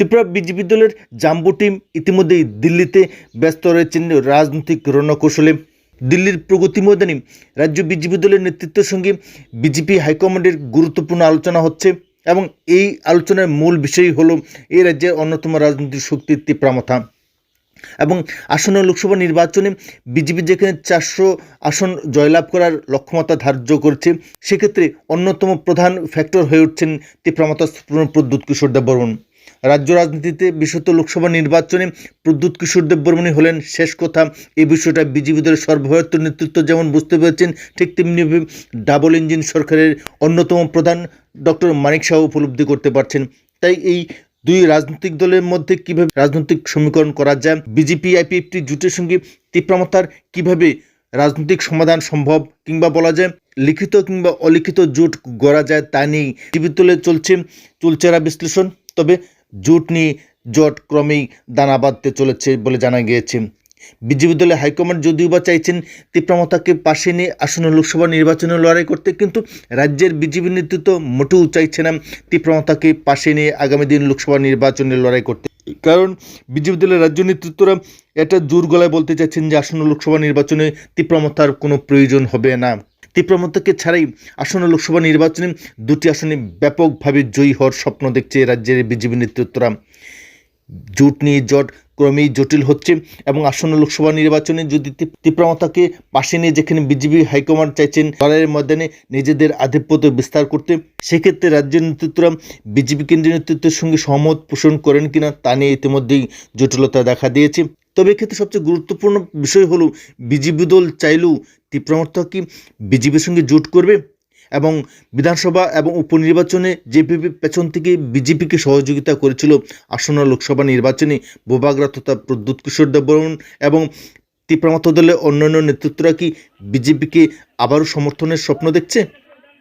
Tripura BJP দলের জাম্বু team ইতিমধ্যেই দিল্লিতে ব্যস্ত রয়েছেন রাজনৈতিক রণকৌশলে। দিল্লির প্রগতি ময়দানে রাজ্য বিজেপি দলের নেতৃত্বের সঙ্গে বিজেপি হাইকমান্ডের গুরুত্বপূর্ণ আলোচনা হচ্ছে এবং এই আলোচনার মূল বিষয় হলো এই রাজ্যের অন্যতম রাজনৈতিক শক্তির তীব্রামথা এবং আসন্ন লোকসভা নির্বাচনে বিজেপি যেখানে চারশো আসন জয়লাভ করার লক্ষ্যমাত্রা ধার্য করেছে, সেক্ষেত্রে অন্যতম প্রধান ফ্যাক্টর হয়ে উঠছেন তীব্রামতা প্রদ্যুৎ কিশোর দেব রাজ্য রাজনীতিতে বিশেষত লোকসভা নির্বাচনে প্রদ্যুৎ কিশোর দেব বর্মনই হলেন শেষ কথা। এই বিষয়টা বিজেপি দলের সর্বভারতীয় নেতৃত্ব যেমন বুঝতে পেরেছেন, ঠিক তেমনিভাবে ডাবল ইঞ্জিন সরকারের অন্যতম প্রধান ডক্টর মানিক শাহ উপলব্ধি করতে পারছেন। তাই এই দুই রাজনৈতিক দলের মধ্যে কীভাবে রাজনৈতিক সমীকরণ করা যায়, বিজেপি, আইপিএফটি জোটের সঙ্গে তীব্রমতার কীভাবে রাজনৈতিক সমাধান সম্ভব কিংবা বলা যায় লিখিত কিংবা অলিখিত জোট গড়া যায় তা নিয়েই দলে চলছে চুলচেরা বিশ্লেষণ। তবে জুট নিয়ে জট ক্রমেই দানা বাঁধতে চলেছে বলে জানা গিয়েছে। বিজেপি দলের হাইকমান্ড যদিও বা চাইছেন তীব্রমতাকে পাশে নিয়ে আসন্ন লোকসভা নির্বাচনে লড়াই করতে, কিন্তু রাজ্যের বিজেপি নেতৃত্ব মোটেও চাইছে না তীব্রমতাকে পাশে নিয়ে আগামী দিন লোকসভা নির্বাচনে লড়াই করতে। কারণ বিজেপি দলের রাজ্য নেতৃত্বরা এটা জোর গলায় বলতে চাইছেন যে আসন্ন লোকসভা নির্বাচনে তীব্রমতার কোনো প্রয়োজন হবে না। তীব্রমতাকে ছাড়াই আসন্ন লোকসভা নির্বাচনে দুটি আসনে ব্যাপকভাবে জয়ী হওয়ার স্বপ্ন দেখছে রাজ্যের বিজেপি নেতৃত্বরা। জোট নিয়ে জট ক্রমেই জটিল হচ্ছে এবং আসন্ন লোকসভা নির্বাচনে যদি তীব্রমতাকে পাশে নিয়ে যেখানে বিজেপি হাইকমান্ড চাইছেন, লড়াইয়ের ময়দানে নিজেদের আধিপত্য বিস্তার করতে, সেক্ষেত্রে রাজ্যের নেতৃত্বরা বিজেপি কেন্দ্রীয় নেতৃত্বের সঙ্গে সহমত পোষণ করেন কিনা তা নিয়ে ইতিমধ্যেই জটিলতা দেখা দিয়েছে। তবে এক্ষেত্রে সবচেয়ে গুরুত্বপূর্ণ বিষয় হলো, বিজেপি দল চাইলেও তীব্রমতা কি বিজেপির সঙ্গে জোট করবে? এবং বিধানসভা এবং উপনির্বাচনে জেপিপি পেছন থেকে বিজেপিকে সহযোগিতা করেছিল আসন্ন লোকসভা নির্বাচনে বোবাগরা তথা প্রদ্যুৎ কিশোর দেব বর্মন এবং তীব্রমত দলের অন্যান্য নেতৃত্বরা কি বিজেপিকে আবারও সমর্থনের স্বপ্ন দেখছে?